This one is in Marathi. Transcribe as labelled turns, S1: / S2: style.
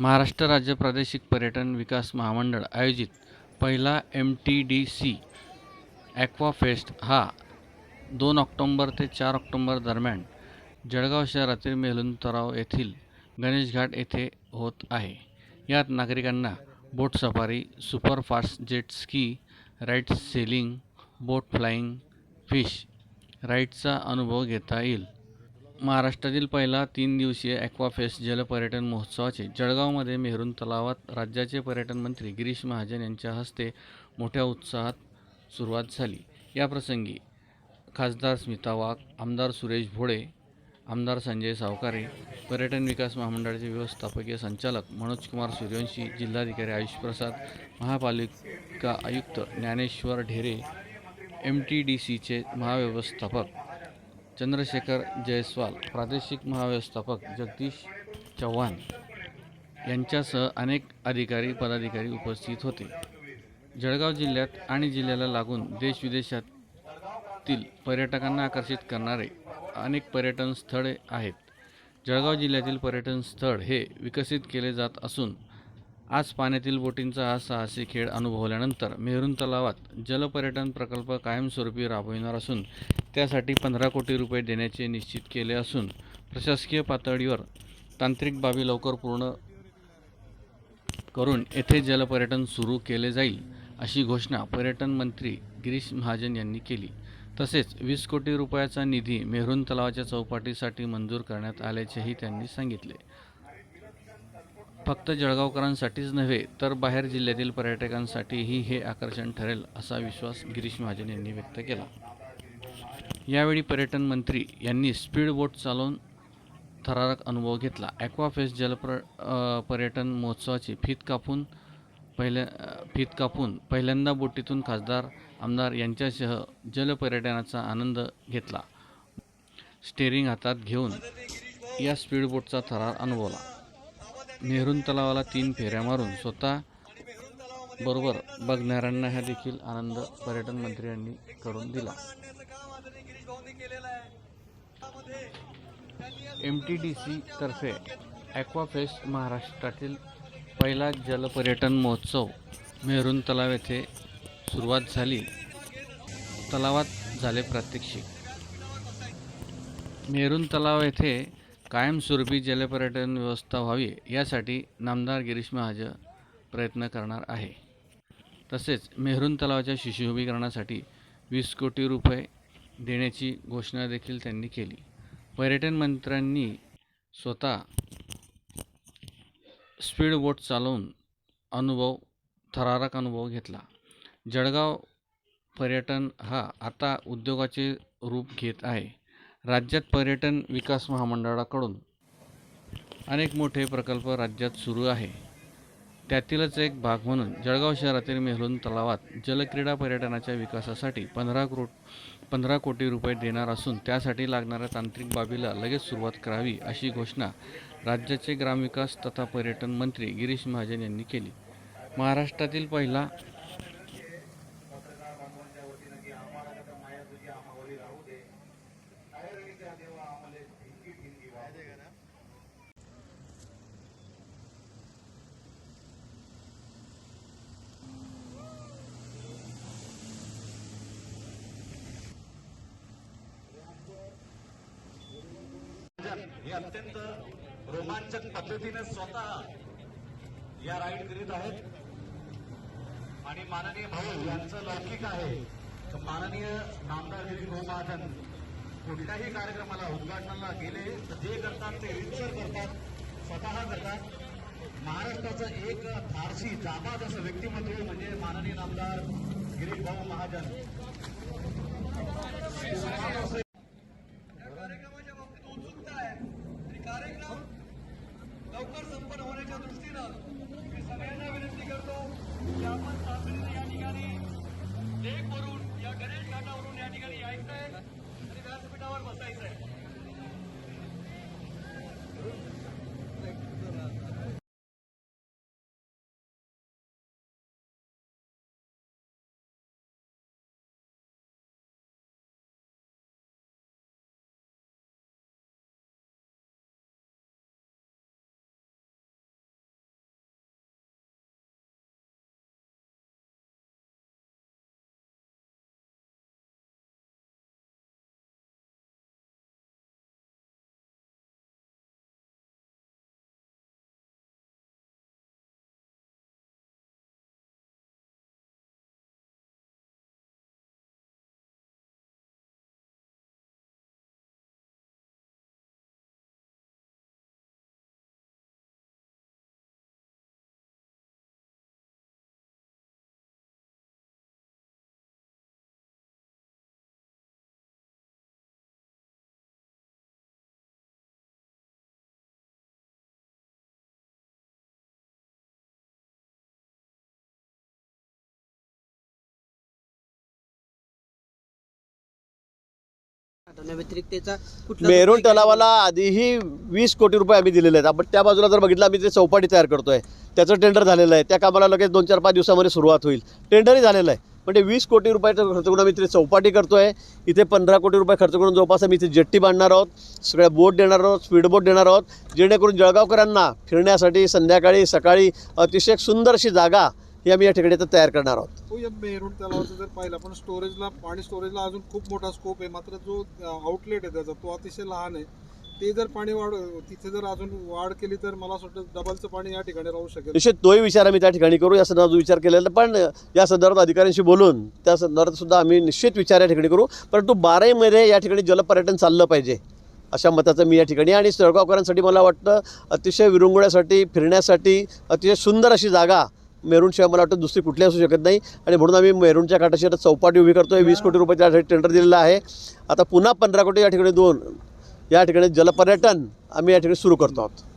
S1: महाराष्ट्र राज्य प्रादेशिक पर्यटन विकास महामंडळ आयोजित पहिला M T D C Aquafest हा दोन ऑक्टोंबर ते चार ऑक्टोंबर दरम्यान जळगाव शहरातील मेलून तलाव येथील गणेश घाट येथे होत आहे. यात नागरिकांना boat safari superfast jet ski ride sailing boat flying fish राईडचा अनुभव घेता येईल. महाराष्ट्रातील पहिला तीन दिवसीय ॲक्वाफेस्ट जलपर्यटन महोत्सवाचे जळगावमध्ये मेहरून तलावात राज्याचे पर्यटन मंत्री गिरीश महाजन यांच्या हस्ते मोठ्या उत्साहात सुरुवात झाली. याप्रसंगी खासदार स्मिता वाघ आमदार सुरेश भोळे आमदार संजय सावकारे पर्यटन विकास महामंडळाचे व्यवस्थापकीय संचालक मनोजकुमार सूर्यवंशी जिल्हाधिकारी आयुष प्रसाद महापालिका आयुक्त Dnyaneshwar Dhere M T D सीचे महाव्यवस्थापक चंद्रशेखर जयस्वाल प्रादेशिक महाव्यवस्थापक जगदीश चव्हाण यांच्यासह अनेक अधिकारी पदाधिकारी उपस्थित होते. जळगाव जिल्ह्यात आणि जिल्ह्याला लागून देशविदेशातील पर्यटकांना आकर्षित करणारे अनेक पर्यटन स्थळे आहेत. जळगाव जिल्ह्यातील पर्यटन स्थळ हे विकसित केले जात असून आज पाण्यातील बोटींचा हा साहसी खेळ अनुभवल्यानंतर मेहरून तलावात जलपर्यटन प्रकल्प कायमस्वरूपी राबविणार असून त्यासाठी पंधरा कोटी रुपये देण्याचे निश्चित केले असून प्रशासकीय पातळीवर तांत्रिक बाबी लवकर पूर्ण करून येथे जलपर्यटन सुरू केले जाईल अशी घोषणा पर्यटन मंत्री गिरीश महाजन यांनी केली. तसेच वीस कोटी रुपयाचा निधी मेहरून तलावाच्या चौपाटीसाठी मंजूर करण्यात आल्याचेही त्यांनी सांगितले. फक्त जळगावकरांसाठीच नव्हे तर बाहेर जिल्ह्यातील पर्यटकांसाठीही हे आकर्षण ठरेल असा विश्वास गिरीश महाजन यांनी व्यक्त केला. यावेळी पर्यटन मंत्री यांनी स्पीड बोट चालवून थरारक अनुभव घेतला. ॲक्वाफेस्ट जलप्र पर्यटन महोत्सवाची फीत कापून पहिल्या फीत कापून पहिल्यांदा बोटीतून खासदार आमदार यांच्यासह जलपर्यटनाचा आनंद घेतला. स्टेअरिंग हातात घेऊन या स्पीड बोटचा थरार अनुभवला. नेहरून तलावाला तीन फेऱ्या मारून स्वतः बरोबर बघणाऱ्यांना हा देखील आनंद पर्यटन मंत्री यांनी करून दिला. एम टी डी सी तर्फे ॲक्वाफेस्ट महाराष्ट्रातील पहिला जलपर्यटन महोत्सव मेहरून तलाव येथे सुरुवात झाली. तलावात झाले प्रात्यक्षिक. मेहरून तलाव येथे कायमस्वरूपी जलपर्यटन व्यवस्था व्हावी यासाठी नामदार गिरीश महाजन प्रयत्न करणार आहे. तसेच मेहरून तलावाच्या शिशुभीकरणासाठी वीस कोटी रुपये देण्याची घोषणा देखील त्यांनी केली. पर्यटन मंत्र्यांनी स्वतः स्पीड बोट चालवून अनुभव थरारक अनुभव घेतला. जळगाव पर्यटन हा आता उद्योगाचे रूप घेत आहे. राज्यात पर्यटन विकास महामंडळाकडून अनेक मोठे प्रकल्प राज्यात सुरू आहे. त्यातीलच एक भाग म्हणून जळगाव शहरातील मेहलून तलावात जलक्रीडा पर्यटनाच्या विकासासाठी पंधरा करो पंधरा कोटी रुपये देणार असून त्यासाठी लागणाऱ्या तांत्रिक बाबीला लगेच सुरुवात करावी अशी घोषणा राज्याचे ग्रामविकास तथा पर्यटन मंत्री गिरीश महाजन यांनी केली. महाराष्ट्रातील पहिला
S2: हे अत्यंत रोमांचक पद्धतीने स्वतः या राईड करीत आहेत. आणि माननीय भाऊ यांचं लौकिक आहे. तर माननीय नामदार गिरी भाऊ महाजन कुठल्याही कार्यक्रमाला उद्घाटनाला गेले तर जे करतात ते रितसर करतात स्वतः करतात. महाराष्ट्राचं एक फारसी जाबाज असं व्यक्तिमत्व म्हणजे माननीय नामदार गिरीश भाऊ महाजन
S3: कार्यक्रमाच्या बाबतीत उत्सुकता आहे आणि कार्यक्रम लवकर संपन्न होण्याच्या दृष्टीनं मी सगळ्यांना विनंती करतो की आपण तातडीने या ठिकाणी लेकवरून या गणेश घाटावरून या ठिकाणी यायचं आहे आणि व्यासपीठावर बसायचं आहे
S4: पाठवण्याव्यतिरिक्त त्याचा कुठला
S5: मेरून तलावाला आधीही वीस कोटी रुपये आम्ही दिलेले आहेत. आपण त्या बाजूला जर बघितलं आम्ही ते चौपाटी तयार करतोय. त्याचं टेंडर झालेलं आहे. त्या कामाला लगेच दोन चार पाच दिवसामध्ये सुरुवात होईल. टेंडरही झालेलं आहे. पण ते वीस कोटी रुपयाचं खर्च करून आम्ही तिथे चौपाटी करतोय. इथे पंधरा कोटी रुपये खर्च करून जवळपास आम्ही इथे जेट्टी बांधणार आहोत. सगळ्या बोट देणार आहोत स्पीड बोट देणार आहोत. जेणेकरून जळगावकरांना फिरण्यासाठी संध्याकाळी सकाळी अतिशय एक सुंदर अशी जागा ही आम्ही या ठिकाणी आता तयार करणार आहोत.
S6: हो या मेरूण तलावाचं जर पाहिलं पण स्टोरेजला पाणी स्टोरेजला अजून खूप मोठा स्कोप आहे. मात्र जो आउटलेट आहे त्याचा तो अतिशय लहान आहे. ते जर पाणी वाढ तिथे जर अजून वाढ केली तर मला असं वाटतं डबलचं पाणी या ठिकाणी राहू शकेल.
S5: निश्चित तोही विचार आम्ही त्या ठिकाणी करू. या संदर्भात विचार केलेला पण या संदर्भात अधिकाऱ्यांशी बोलून त्या संदर्भात सुद्धा आम्ही निश्चित विचार या ठिकाणी करू. परंतु बाराईमध्ये या ठिकाणी जलपर्यटन चाललं पाहिजे अशा मताचं मी या ठिकाणी आणि सळगावकरांसाठी मला वाटतं अतिशय विरंगुळ्यासाठी फिरण्यासाठी अतिशय सुंदर अशी जागा मेरूणशिवाय मला वाटतं दुसरी कुठली असू शकत नाही. आणि म्हणून आम्ही मेरूणच्या काठाशी आता चौपाटी उभी करतोय. वीस कोटी रुपये त्यासाठी टेंडर दिलेलं आहे. आता पुन्हा पंधरा कोटी या ठिकाणी दोन. या ठिकाणी जलपर्यटन आम्ही या ठिकाणी सुरू करतो आहोत.